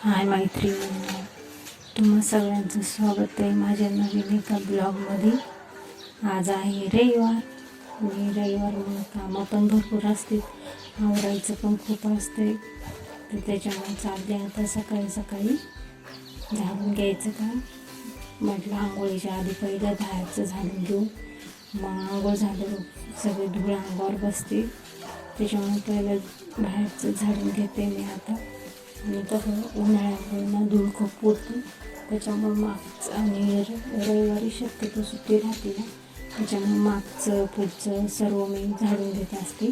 हाय मैत्रिणी. तुम्हा सगळ्यांचं स्वागत आहे माझ्या नवीन एका ब्लॉगमध्ये. आज आहे रविवार. आणि रविवार म्हणून कामं पण भरपूर असते आवरायचं पण खूप असते तर त्याच्यामुळे चालले आता सकाळी सकाळी. झाडून घ्यायचं काम. म्हटलं आंघोळीच्या आधी पहिलं बाहेरचं झाडून घेऊ. मग आंघोळ झालं सगळे धूळ अंगावर बसते त्याच्यामुळे पहिलं बाहेरचं झाडून घेते मी आता. आणि कसं उन्हाळ्यामुळे ना धूळ खूप उडते. त्याच्यामुळे मागचं आणि र- रविवारी शक्यतो सुट्टी राहते ना. त्याच्यामुळे मागचं पुढचं सर्व मी झाडून घेत असते.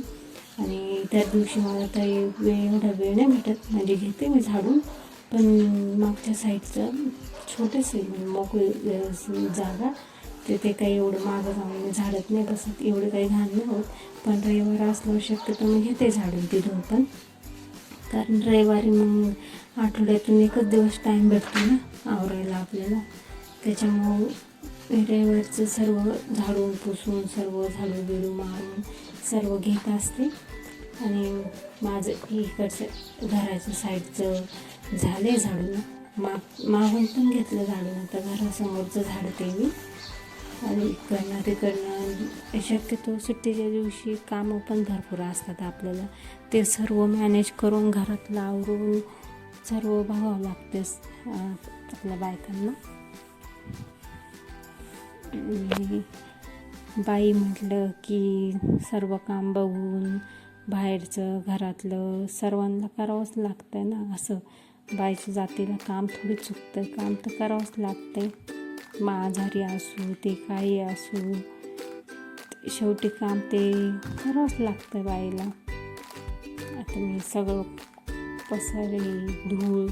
आणि त्या दिवशी मला काही वेळ एवढा वेळ नाही भेटत. म्हणजे घेते मी झाडून पण मागच्या साईडचं छोटंसं म्हणजे मोकळी जागा. ते ते काही एवढं मागं जाऊन मी झाडत नाही बसत एवढं काही घाण नाही होत. पण रविवार असल्यावर शक्यतो मी घेते झाडून तिथून पण. कारण रविवारी मग आठवड्यातून एकच दिवस टाईम भेटतो ना आवरायला आपल्याला. त्याच्यामुळं रविवारचं सर्व झाडून पुसून सर्व झाडू बिडू मारून सर्व घेत असते. आणि माझं इकडचं घराच्या साईडचं झाले झाडून माग मागून पण घेतलं झाडून आता घरासमोरचं झाडते मी. आणि इकडनं तिकडनं शक्यतो सुट्टीच्या दिवशी कामं पण भरपूर असतात आपल्याला. ते सर्व मॅनेज करून घरातलं आवरून सर्व बघावं लागतेच आपल्या बायकांना. बाई म्हटलं की सर्व काम बघून बाहेरचं घरातलं सर्वांना करावंच लागतं ना. असं बाईच्या जातीला काम थोडी चुकतं काम तर करावंच लागतंय. मग आजारी असू ते काही असू शेवटी काम ते करावंच लागतं बाईला. तुम्ही सगळं पसारे धूळ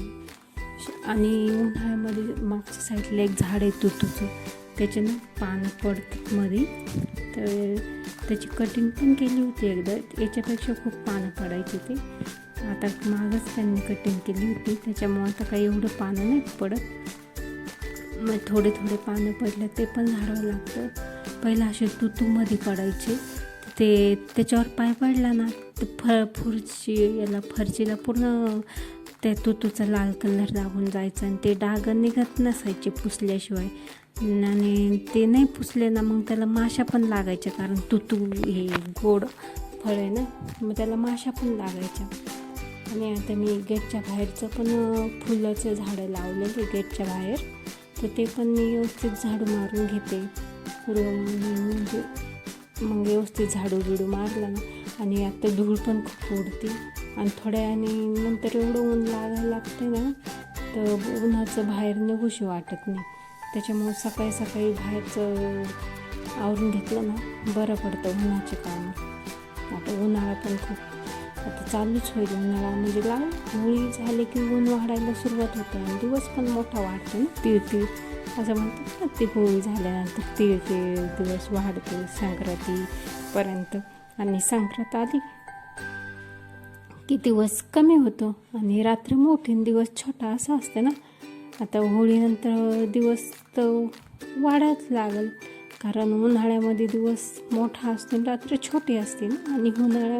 श- आणि उन्हाळ्यामध्ये मागच्या साईडला एक झाड आहे तुतूचं. त्याच्यानं पानं पडतात मध्ये तर त्याची कटिंग पण केली होती एकदा. याच्यापेक्षा खूप पानं पडायची ते. आता मागच त्यांनी कटिंग केली होती. त्याच्यामुळं आता काही एवढं पानं नाही पडत. मग थोडे थोडे पानं पडले ते पण झाडावं लागतं. पहिलं असे तुतूमध्ये पडायचे. ते त्याच्यावर पाय पडला ना फ फुरची याला फरचीला पूर्ण त्या तुतूचा लाल कलर लागून जायचा आणि ते डाग निघत नसायचे पुसल्याशिवाय. आणि ते नाही पुसले ना मग त्याला माशा पण लागायच्या कारण तुतू हे गोड फळ आहे ना मग त्याला माशा पण लागायच्या. आणि आता मी गेटच्या बाहेरचं पण फुलाचं झाडं लावलेले गेटच्या बाहेर. तर ते पण मी व्यवस्थित झाडू मारून घेते. म्हणजे, म्हणजे मग व्यवस्थित झाडू बिडू मारला ना आणि आता धूळ पण खूप उडते. आणि थोड्या आणि नंतर एवढं ऊन लागायला लागते ना तर उन्हाचं बाहेर निघूशी वाटत नाही. त्याच्यामुळं सकाळी सकाळी बाहेरचं आवरून घेतलं ना बरं पडतं उन्हाचे काम. आता उन्हाळा पण खूप आता चालूच होईल उन्हाळा. म्हणजे लाल होळी झाले की ऊन वाढायला सुरुवात होते आणि दिवस पण मोठा वाढतो ना तीळ तीळ असं म्हणतात ना ती होळी झाल्यानंतर तीळ तीळ दिवस वाढतो संक्रांतीपर्यंत. आणि संक्रांत आली. की दिवस कमी होतो आणि रात्र मोठी दिवस छोटा असा असतं ना. आता होळीनंतर दिवस तर वाढायच लागल. कारण उन्हाळ्यामध्ये दिवस मोठा असतो आणि रात्र छोटी असते ना. आणि उन्हाळ्या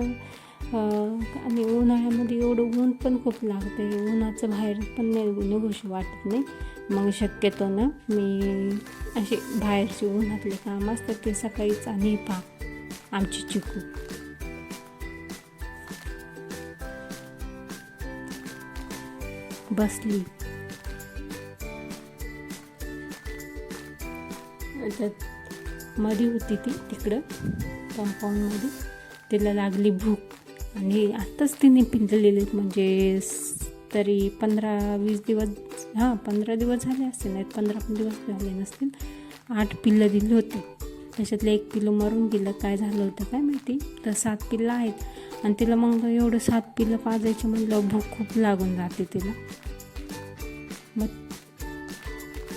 आणि उन्हाळ्यामध्ये एवढं ऊन पण खूप लागते. उन्हाचं बाहेर पण निघूशी वाटत नाही. मग शक्यतो ना मी असे बाहेरचे उन्हातले काम असतात ते सकाळीच आणि पा आमची चिकू बसली त्यात मध्ये होती ती तिकडं कंपाऊंडमध्ये तिला लागली भूक आणि आत्ताच तिने पिंजलेली म्हणजे तरी पंधरा वीस दिवस हां पंधरा दिवस झाले असतील नाहीत पंधरा पण दिवस झाले नसतील आठ पिल्लं दिली होती त्याच्यातलं एक पिलं मरून गेलं काय झालं होतं काय माहिती? तर सात पिल्लं आहेत. आणि तिला मग एवढं सात पिल्लं पाजायचे म्हणलं भूक खूप लागून जाते तिला. मग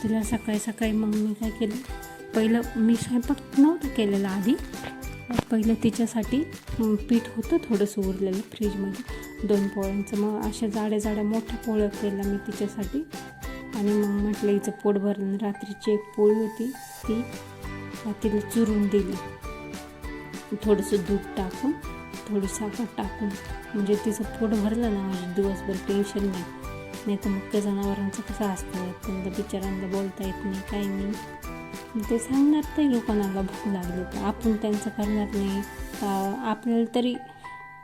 तिला सकाळी सकाळी मग मी काय केलं? पहिलं मी स्वयंपाक नव्हता केलेला आधी. पहिलं तिच्यासाठी पीठ होतं थोडंसं उरलेलं फ्रीजमध्ये. दोन पोळ्यांचं. मग अशा जाड्या जाड्या मोठ्या पोळ्या केल्या मी तिच्यासाठी. आणि मग म्हटलं हिचं पोट भरलं. रात्रीची एक पोळी होती ती. तिला चुरून दिली. थोडंसं दूध टाकून थोडी साखर टाकून म्हणजे तिचं पोट भरलं ना म्हणजे दिवसभर टेन्शन नाही. नाही तर मग जनावरांचं कसं असतं? त्यांना बिचारांना बोलता येत नाही काही नाही. ते सांगणार ते कोणाला भूक लागली तर. आपण त्यांचं करणार नाही. आपल्याला तरी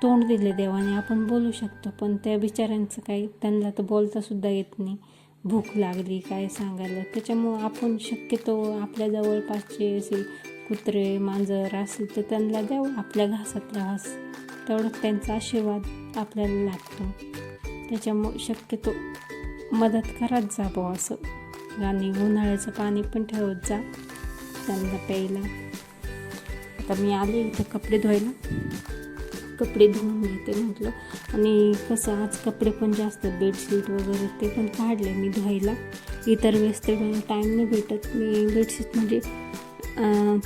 तोंड दिले देवाने आपण बोलू शकतो. पण त्या बिचाऱ्यांचं काही त्यांना तर बोलता सुद्धा येत नाही. भूक लागली काय सांगायला? त्याच्यामुळं आपण शक्यतो आपल्या जवळपासचे असे कुत्रे मांजर असेल तर त्यांना द्यावं. आपल्या घासातला घास तेवढं त्यांचा आशीर्वाद आपल्याला लागतो. त्याच्यामुळं शक्यतो मदत करत जा बुवा असं. आणि उन्हाळ्याचं पाणी पण ठेवत जा. त्यांना प्यायला. आता मी आले इथे कपडे धुवायला. कपडे धुवून घेते म्हटलं. आणि कसं आज कपडे पण जास्त बेडशीट वगैरे ते पण काढले मी धुवायला. इतर वेळेस ते टाईम नाही भेटत. मी बेडशीट म्हणजे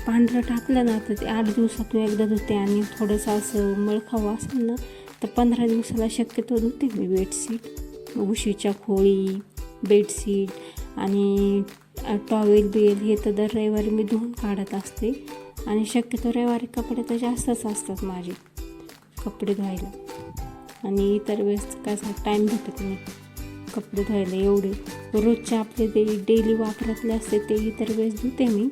पांढरं टाकलं ना तर ते आठ दिवसातून एकदा धुते आणि थोडंसं असं मळखावं असेल ना तर पंधरा दिवसाला शक्यतो धुते मी बेडशीट उशीच्या खोळी बेडशीट आणि टॉवेल बिल हे तर दर रविवारी मी धुवून काढत असते. आणि शक्यतो रविवारी कपडे तर जास्तच असतात माझे. कपडे धुवायला. आणि इतर वेळेस कसा टाईम भेटत नाही. कपडे धुवायला एवढे. रोजचे आपले ते डेली वापरातले असते ते इतर वेळेस धुते मी.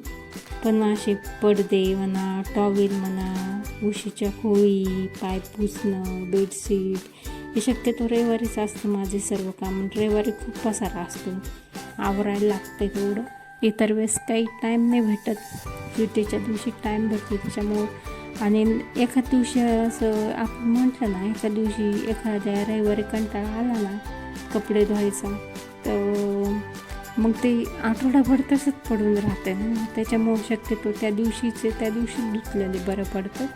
पण असे पडदे म्हणा टॉवेल म्हणा उशीच्या खोळी पाय पुसणं बेडशीट हे शक्यतो रविवारीच असतं माझे सर्व काम. रविवारी खूप पसारा असतो. आवरायला लागतं तेवढं इतर वेळेस काही टाईम नाही भेटत. सुट्टीच्या दिवशी टाईम भेटतो त्याच्यामुळं आणि एखाद दिवशी असं आपण म्हटलं ना एका दिवशी एखाद्या रविवारी कंटाळा आला ना कपडे धुवायचा तर मग ते आठवडाभर तसंच पडून राहते ना. त्याच्यामुळं शक्यतो त्या दिवशीचे त्या दिवशी धुतलेले बरं पडतं.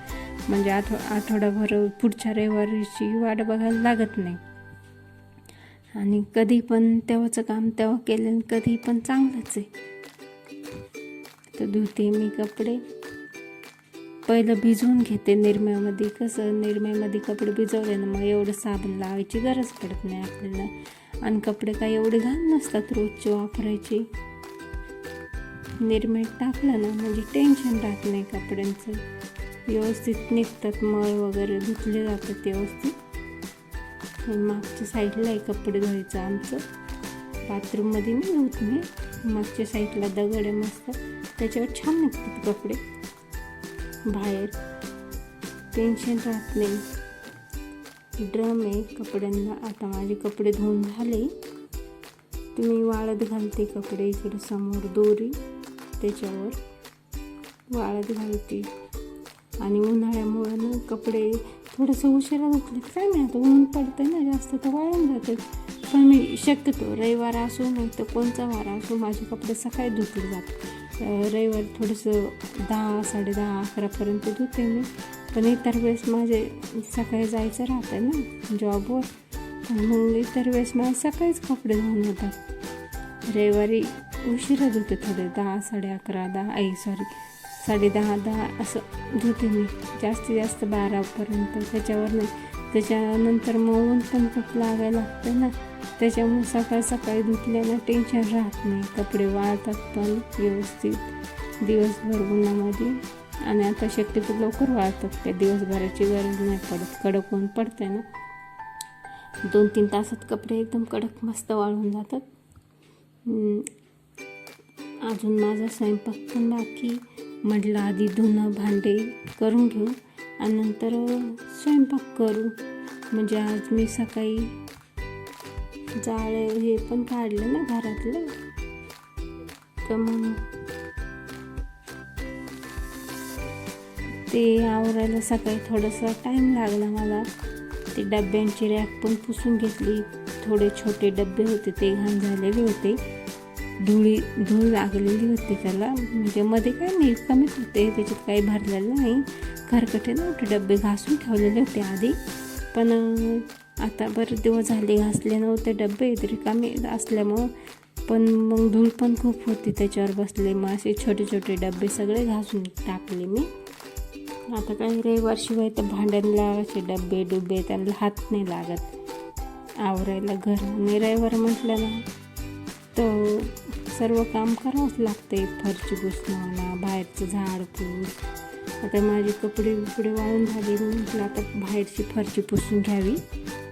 म्हणजे आठव आठवडाभर पुढच्या रविवारीची वाट बघायला लागत नाही. आणि कधी पण तेव्हाचं काम तेव्हा केलं कधी पण चांगलंच आहे. तर धुते मी कपडे. पहिलं भिजवून घेते निरम्यामध्ये. कसं निरम्यामध्ये कपडे भिजवले ना मग एवढं साबण लावायची गरज पडत नाही आपल्याला. आणि कपडे काही एवढे घाण नसतात रोजचे वापरायचे. निरम्यात टाकलं ना म्हणजे टेन्शन राहत नाही कपड्यांचं. व्यवस्थित निघतात मळ वगैरे धुतले जातात व्यवस्थित. मागच्या साईडला आहे कपडे धुवायचं आमचं. बाथरूममध्ये नाही धुत मी. मागच्या साईडला दगड आहे मस्त. त्याच्यावर छान निघतात कपडे. बाहेर. टेन्शन राहत नाही. ड्रम आहे कपड्यांना. आता माझे कपडे धुवून झाले. तुम्ही वाळत घालते कपडे इकडे समोर दोरी. त्याच्यावर वाळत घालते. आणि उन्हाळ्यामुळं ना कपडे थोडंसं उशिरा धुतले. काय नाही आता ऊन पडतं ना जास्त तर वाळून जातात. पण मी शक्यतो रविवार असो नाही तर कोणचा वार असो माझे कपडे सकाळी धुतले जातात. रविवारी थोडंसं दहा साडेदहा अकरापर्यंत धुते मी. पण इतर वेळेस माझे सकाळी जायचं राहतं ना जॉबवर. मग इतर वेळेस माझे सकाळीच कपडे धुवून होतात रविवारी उशिरा धुते थोडे दहा साडे अकरा दहा आई सॉरी साडे दहा दहा असं धुते मी. जास्तीत जास्त बारापर्यंत. त्याच्यावर नाही त्याच्यानंतर मग ऊन पण खूप लागायला लागतं ना. त्याच्यामुळे सकाळ सकाळी धुतल्यानं टेन्शन राहत नाही. कपडे वाळतात पण व्यवस्थित. दिवसभर उन्हामध्ये. आणि आता शक्यतो लवकर वाळतात. त्या दिवसभराची गरज नाही पडत. कडक होऊन पडते ना? दोन तीन तासात कपडे एकदम कडक मस्त वाळून जातात. अजून माझा स्वयंपाक पण बाकी. म्हटलं आधी धुणं भांडे करून घेऊ. आणि नंतर स्वयंपाक करू. म्हणजे आज मी सकाळी जाळे हे पण काढलं ना घरातलं. तर मग ते आवरायला सकाळी थोडासा टाईम लागला मला. ते डब्यांची रॅक पण पुसून घेतली. थोडे छोटे डबे होते ते घाण झालेले होते. धुळी धूळ लागलेली होती त्याला. म्हणजे मध्ये काय नाही कमीच होते. त्याच्यात काही भरलेलं नाही. खरकटे ना डबे घासून ठेवलेले होते आधी. पण आता बरेच दिवस झाले घासले नव्हते डबे तरी कमी असल्यामुळं पण मग धूळ पण खूप होती त्याच्यावर बसले. मग असे छोटे छोटे डबे सगळे घासून टाकले मी. आता काही रविवारशिवाय तर भांड्यांना असे डबे डुबे त्यांना हात नाही लागत. आवरायला घर. आणि रविवार म्हटलं ना तर सर्व काम करावंच लागते फरची पुसणं बाहेरचं झाड पूस. आता माझे कपडे बिपडे वाळून झाले. म्हटलं आता बाहेरची फरची पुसून घ्यावी.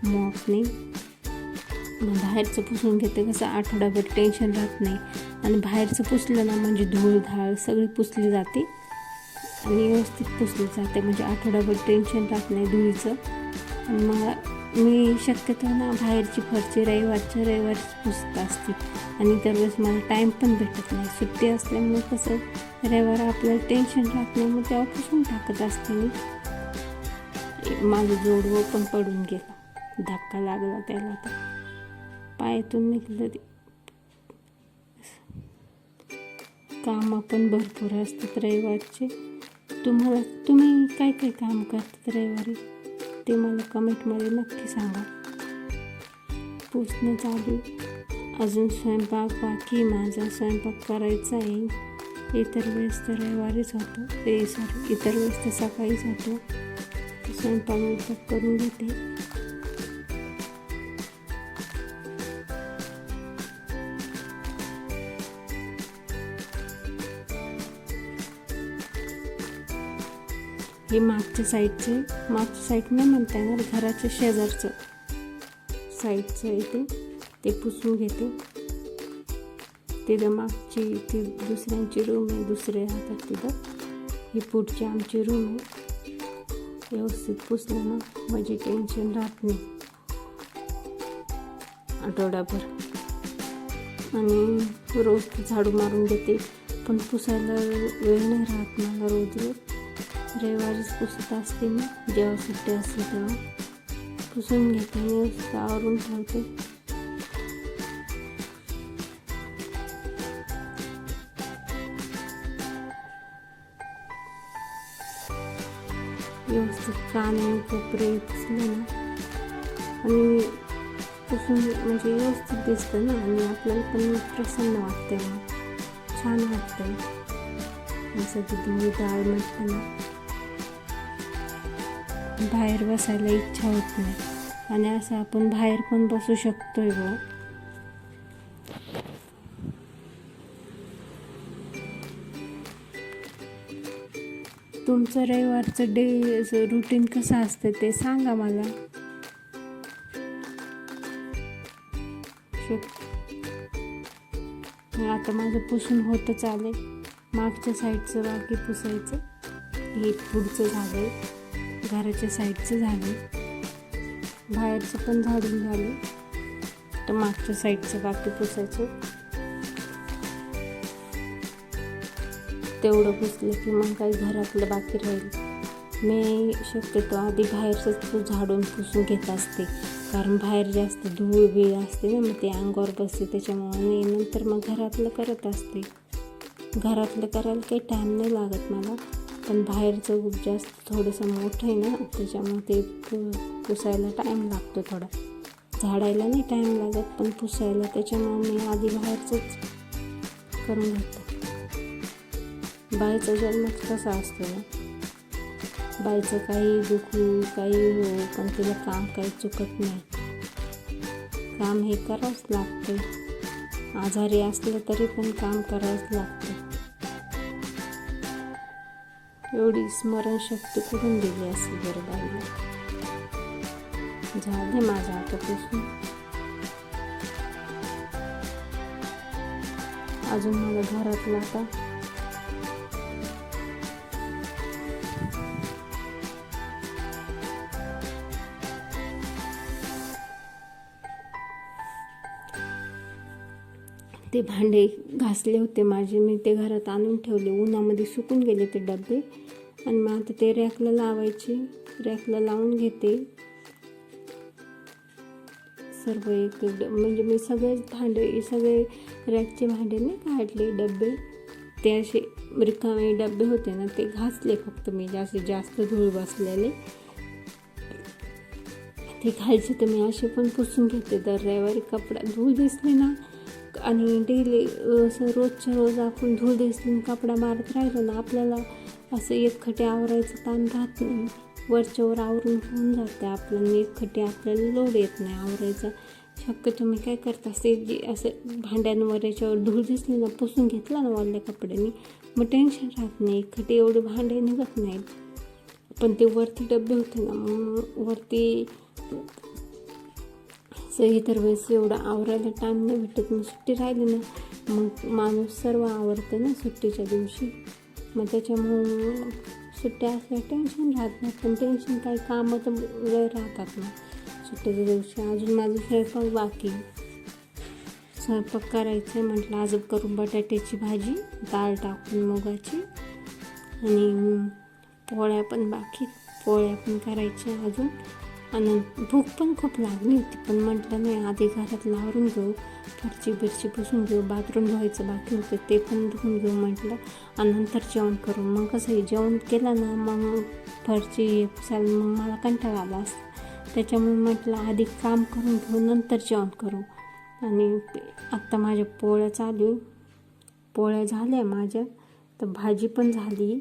मॉपने मग बाहेरचं पुसून घेते कसं आठवडाभर टेन्शन राहत नाही. आणि बाहेरचं पुसलं ना म्हणजे धूळ धाळ सगळी पुसली जाते. आणि व्यवस्थित पुसली जाते म्हणजे आठवडाभर टेन्शन राहत नाही धुळीचं. आणि मी शक्यतो ना बाहेरची फरची रविवारच्या रविवारीच पुसत असते. आणि त्यावेळेस मला टाईम पण भेटत नाही. सुट्टी असल्यामुळे कसं रविवार आपल्याला टेन्शन राहत नाही मग तेव्हा पुसून टाकत असते मी. माझं जोडवं पण पडून गेलं. धक्का लागला त्याला तर. पायातून निघलं ते. काम पण भरपूर असतात रविवारचे. तुम्हाला तुम्ही काय काय काम करतात रविवारी? ते मला कमेंटमध्ये नक्की सांगा. पुसणं चालू. अजून स्वयंपाक बाकी माझा स्वयंपाक करायचा आहे. इतर वेळेस तर रविवारीच होतो. ते सॉरी इतर वेळेस तर सकाळीच होतो. स्वयंपाक करून घेते. हे मागच्या साईडचे मागच्या साईड नाही म्हणता येणार घराच्या शेजारचं. साईडचं आहे ते. ते पुसून घेते. तिथं मागची ती दुसऱ्यांची रूम आहे दुसरे राहतात तिथं. ही पुढची आमची रूम आहे. व्यवस्थित पुसलं ना म्हणजे टेन्शन राहत नाही. आठवडाभर. आणि रोज झाडू मारून देते पण पुसायला वेळ नाही राहत मला रोज रोज. रविवारीच पुसत असते मी. जेव्हा सुट्टी असते तेव्हा. पुसून घेते व्यवस्थित आवरून ठेवते. व्यवस्थित कान कोपरे पुसले ना. आणि पुसून म्हणजे व्यवस्थित दिसतं ना. आणि आपल्याला पण प्रसन्न वाटते. छान वाटतं असं की तुम्ही डाळ म्हटलं ना. बाहेर बसायला इच्छा होत नाही. आणि असं आपण बाहेर पण बसू शकतोय व तुमचं रविवारचं डे रुटीन कसं असतं ते सांगा मला. आता माझं पुसून होतच चालेल मागच्या साईडचं बाकी पुसायचं. हे पुढचं झालं घराच्या साईडचं झालं. बाहेरचं पण झाडून झालं. तर मागच्या साईडचं बाकी पुसायचं. तेवढं पुसलं की मग काही घरातलं बाकी राहील. मी शक्यतो आधी बाहेरचंच झाडून पुसून घेत असते. कारण बाहेर जास्त धूळ बीळ असते ना मग ते अंगावर बसते. त्याच्यामुळे मी नंतर मग घरातलं करत असते. घरातलं करायला काही टाईम नाही लागत मला. पण बाहेरचं खूप जास्त थोडंसं मोठं आहे ना त्याच्यामुळे ते पु पुसायला टाईम लागतो थोडा. झाडायला नाही टाईम लागत पण पुसायला. त्याच्यामुळे मी आधी बाहेरचंच करून घेते. बाईचा जन्मच कसा असतो? ना बाईचं काही दुखू काही हो पण तिला काम काही चुकत नाही. काम हे करावंच लागते. आजारी असलं तरी पण काम करावंच लागतं. एवढी स्मरणशक्ती कुठून दिली असेल बरं झाले माझ्या हातापासून अजून मला घरात आता. ते भांडे घासले होते माझे. मी ते घरात आणून ठेवले. उन्हामध्ये सुकून गेले ते डबे. आणि मग आता ते रॅकला लावायचे. रॅकला लावून घेते. सर्व एक ड- म्हणजे मी सगळे भांडे सगळे रॅकचे भांडे नाही काढले डबे ते असे रिकामे डबे होते ना ते घासले फक्त मी जास्त जास्त धूळ बसलेले. ते खायचे तर मी असे पण पुसून घेते. दर रविवारी कपडा धूळ दिसले ना आणि डेली असं रोजच्या रोज आपण धूळ दिसून कपडा मारत राहिलो ना आपल्याला असं एक खटे आवरायचं ताण राहत नाही. वरच्या वर आवरून होऊन जाते आपल्याला एकखटे आपल्याला लोड येत नाही आवरायचा. शक्यतो मी काय करता असे जे असं भांड्यांवर याच्यावर धूळ दिसली ना पुसून घेतला ना वाढल्या कपड्यांनी मग टेन्शन राहत नाही एक खटे एवढे भांडे निघत नाहीत पण ते वरती डबे होते ना मग वरती असं इतर वेळेस एवढं आवरायला टाईम नाही भेटत. मग सुट्टी राहिली ना मग माणूस सर्व आवरतं ना सुट्टीच्या दिवशी. मग त्याच्यामुळं सुट्ट्या असल्या टेन्शन राहत नाही. पण टेन्शन काही कामं तर वेळ राहतात ना. सुट्टीच्या दिवशी अजून माझं स्वयंपाक बाकी स्वयंपाक करायचं आहे म्हटलं अजून करून बटाट्याची भाजी डाळ टाकून मुगाची आणि पोळ्या पण बाकी पोळ्या पण करायच्या अजून. आणि भूक पण खूप लागली होती पण म्हटलं नाही आधी घरात लावून घेऊ फरची बिरची पुसून घेऊ बाथरूम धुवायचं बाकी होतं ते पण धुवून घेऊ म्हटलं आणि नंतर जेवण करू मग कसं आहे जेवण केलं ना मग फरची पुसायला मग मला कंटाळा आला असता त्याच्यामुळे म्हटलं आधी काम करून घेऊ नंतर जेवण करू आणि आत्ता माझ्या पोळ्या चालू पोळ्या झाल्या माझ्या तर भाजी पण झाली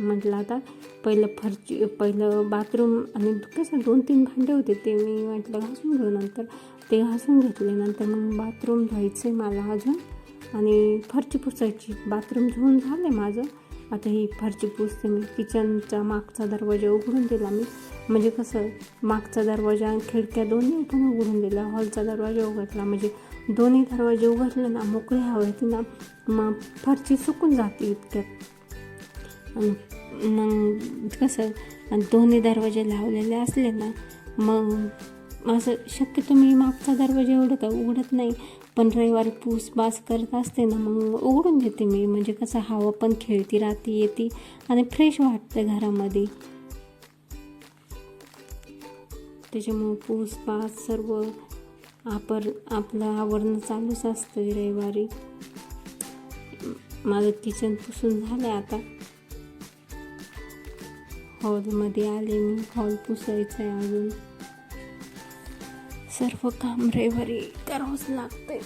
म्हटलं आता पहिलं फरची पहिलं बाथरूम आणि कसं दोन तीन भांडे होते ते मी म्हटलं घासून घेऊ नंतर. ते घासून घेतले नंतर मग बाथरूम धुवायचं आहे मला अजून आणि फरची पुसायची. बाथरूम धुवून झालं आहे माझं. आता ही फरची पुसते मी. किचनचा मागचा दरवाजा उघडून दिला मी. म्हणजे कसं मागचा दरवाजा आणि खिडक्या दोन्ही पण उघडून दिला. हॉलचा दरवाजा उघडला. म्हणजे दोन्ही दरवाजे उघडले ना मोकळे हवेत ना मग फरची सुकून जाते इतक्यात. मग कसं आणि दोन्ही दरवाजे लावलेले असले ना मग असं शक्यतो मी मागचा दरवाजा एवढं काय उघडत नाही पण रविवारी पूस बास करत असते ना मग उघडून देते मी. म्हणजे कसं हवा पण खेळती राहती येते आणि फ्रेश वाटतं घरामध्ये. त्याच्यामुळं पूस पास सर्व आपर आपलं आवरणं चालूच असतं रविवारी. माझं किचन पुसून झालं आता. हॉलमध्ये आले मी. हॉल पुसायचं आहे अजून. सर्व काम रविवारी करावंच लागतंय.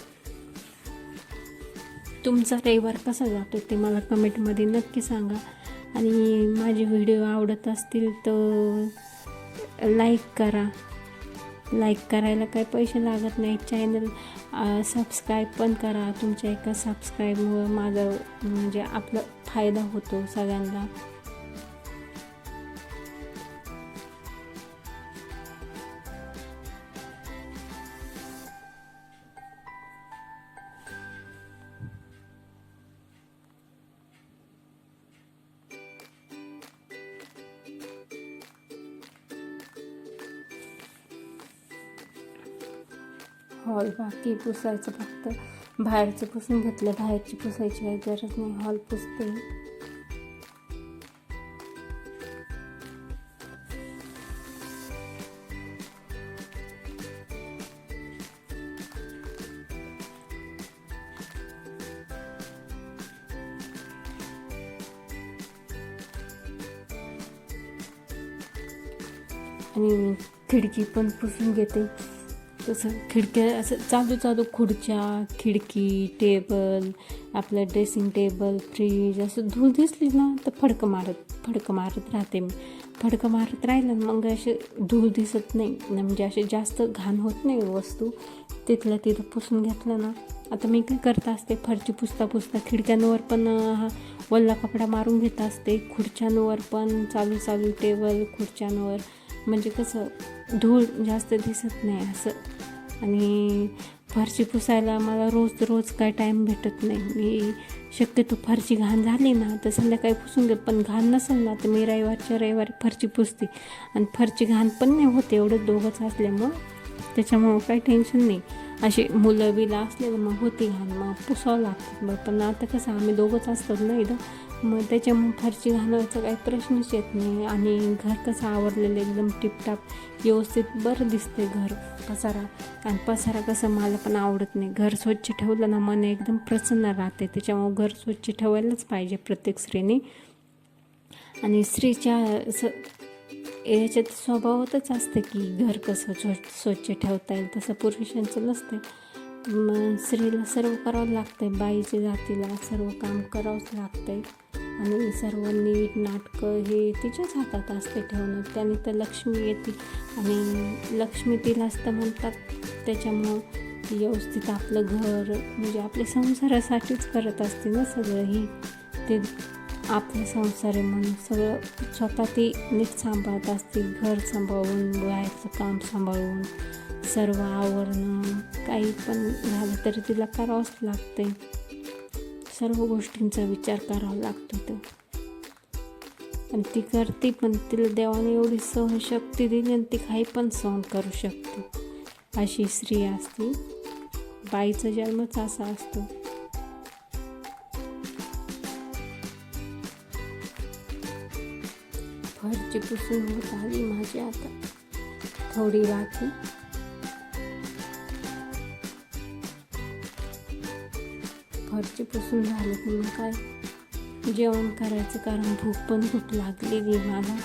तुमचा रविवार कसा जातो ते मला कमेंटमध्ये नक्की सांगा. आणि माझे व्हिडिओ आवडत असतील तर लाईक करा. लाईक करायला काही पैसे लागत नाही चॅनल सबस्क्राईब पण करा. तुमच्या एका सबस्क्राईबमुळं माझं म्हणजे आपला फायदा होतो सगळ्यांना. हॉल बाकी पुसायचं फक्त. बाहेरचं पुसून घेतलं बाहेरची पुसायची काही गरज नाही हॉल पुसते आणि खिडकी पण पुसून घेते. तसं खिडक्या असं चालू चालू खुर्च्या खिडकी टेबल आपलं ड्रेसिंग टेबल फ्रीज असं धूळ दिसली ना तर फडकं मारत फडकं मारत राहते मी. फडकं मारत राहिलं ना मग असे धूळ दिसत नाही. म्हणजे असे जास्त घाण होत नाही हो वस्तू. तिथलं तिथं पुसून घेतलं ना. आता मी काय करत असते फरची पुसता पुसता खिडक्यांवर पण हा वल्ला कपडा मारून घेत असते. खुर्च्यांवर पण चालू चालू टेबल खुर्च्यांवर. म्हणजे कसं धूळ जास्त दिसत नाही असं. आणि फरशी पुसायला मला रोज रोज काय टाईम भेटत नाही. मी शक्यतो फरशी घाण झाली ना तर संध्याकाळी पुसून घे पण घाण नसेल ना तर मी रविवारच्या रविवारी फरशी पुसते. आणि फरची घाण पण नाही होते एवढं दोघंच असल्यामुळं त्याच्यामुळं काही टेन्शन नाही. असे मुलं बिलं असले मग होती घाण मग पुसावं लागतं. बरं पण आता कसं आम्ही दोघंच असतात ना इथं मग त्याच्यामुळे फरची घालवायचा काही प्रश्नच येत नाही आणि घर कसं आवरलेलं एकदम टिपटाप व्यवस्थित बरं दिसते घर पसारा. आणि पसारा कसं मला पण आवडत नाही. घर स्वच्छ ठेवलं ना मन एकदम प्रसन्न राहते त्याच्यामुळे घर स्वच्छ ठेवायलाच पाहिजे प्रत्येक स्त्रीने. आणि स्त्रीच्या असं याच्यात स्वभावातच असते की घर कसं स्वच्छ स्वच्छ ठेवता येईल तसं पुरुषांचं नसतं मग स्त्रीला सर्व करावं लागतं बाईच्या जातीला सर्व काम करावंच लागतंय. आणि सर्व नीट नाटकं हे तिच्याच हातात असते ठेवणं. त्याने तर लक्ष्मी येते. आणि लक्ष्मी तिला असतं म्हणतात. त्याच्यामुळं व्यवस्थित आपलं घर म्हणजे आपल्या संसारासाठीच करत असते ना सगळं ही. ते आपलं संसार आहे म्हणून सगळं स्वतः ती नीट सांभाळत असते. घर सांभाळून बाहेरचं काम सांभाळून. सर्व आवरणं काही पण झालं तरी तिला करावंच लागते सर्व गोष्टींचा विचार करावा लागतो तो. आणि ती करते पण तिला देवाने एवढी सहनशक्ती दिली आणि ती काही पण सहन करू शकते. अशी स्त्री असते. बाईचा जन्मच असा असतो. फरची पुसून होत आली माझी आता. थोडी बाकी फरची पुसून झालं. की मग काय? जेवण करायचं कारण भूक पण खूप लागलेली मला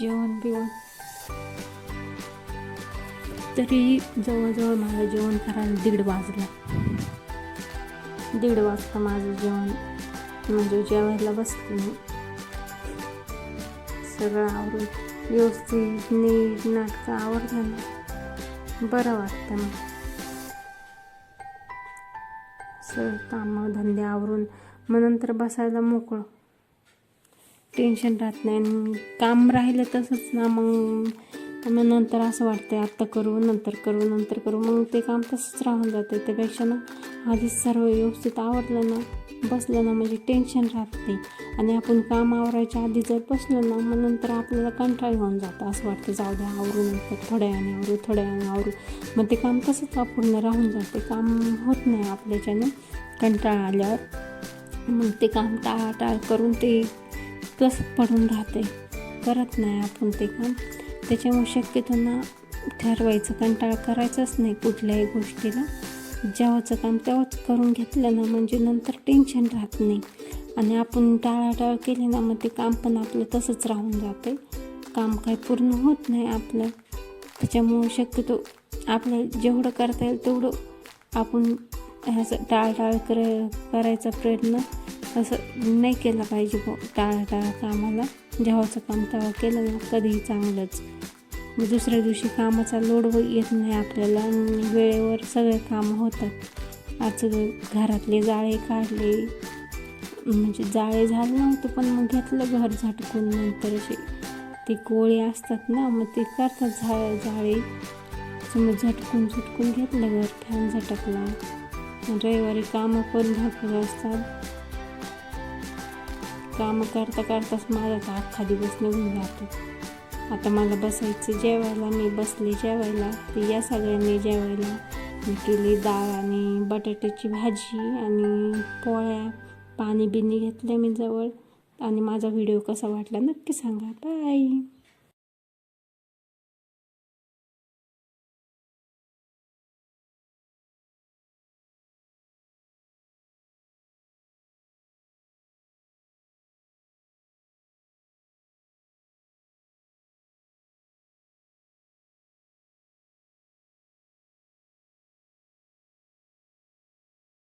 जेवण बिवण. तरी जवळजवळ मला जेवण करायला दीड वाजला. दीड वाजता माझं जेवण म्हणजे जेवायला बसते मी. सगळं आवरून व्यवस्थित नीट नाटकं आवडलं ना. बरं वाटतं मग कामं धंदे आवरून मग नंतर बसायला मोकळं. टेन्शन राहत नाही. आणि काम राहिलं तसंच ना मग मग नंतर असं वाटतं आत्ता करू नंतर करू नंतर करू. मग ते काम तसंच राहून जातं त्यापेक्षा ना आधीच सर्व व्यवस्थित आवडलं ना बसलं ना म्हणजे टेन्शन राहत नाही. आणि आपण काम आवरायच्या आधी जर बसलं ना मग नंतर आपल्याला कंटाळ होऊन जातं. असं वाटतं जाऊ द्या आवरू नंतर थोड्या वेळाने आवरू थोड्या वेळाने आवरू. मग ते काम तसंच अपूर्ण राहून जाते. काम होत नाही आपल्याच्यानं कंटाळा आल्यावर. मग ते काम टाळाटाळ करून ते तसंच पडून राहते करत नाही आपण ते काम. त्याच्यामुळे शक्यतो ना ठरवायचं कंटाळा करायचंच नाही कुठल्याही गोष्टीला. जेव्हाचं काम तेव्हाच करून घेतलं ना म्हणजे नंतर टेन्शन राहत नाही. आणि आपण टाळाटाळ केली ना मग ते काम पण आपलं तसंच राहून जाते काम काही पूर्ण होत नाही आपलं. त्याच्यामुळं शक्यतो आपल्या जेवढं करता येईल तेवढं आपण ह्याचं टाळटाळ कर करायचा प्रयत्न असं नाही केला पाहिजे टाळाटाळ कामाला. जेव्हाचं काम तेव्हा केलं ना कधीही चांगलंच. मग दुसऱ्या दिवशी कामाचा लोड व येत नाही आपल्याला आणि वेळेवर सगळे कामं होतात. आज घरातले जाळे काढले. म्हणजे जाळे झालं नव्हतं पण मग घेतलं घर झटकून. नंतर असे ते कोळी असतात ना मग ते करतात झा जाळे. मग झटकून झटकून घेतलं घर फॅन झटकला. रविवारी कामं पण भरपूर असतात. कामं करता करताच माझा तर अख्खा दिवस निघून जातो. आता मला बसायचं जेवायला मी बसले जेवायला ते या सगळ्यांनी जेवायला. मी केली डाळ आणि बटाट्याची भाजी आणि पोळ्या पाणी बिनी घेतलं मी जवळ. आणि माझा व्हिडिओ कसा वाटला नक्की सांगा. बाय!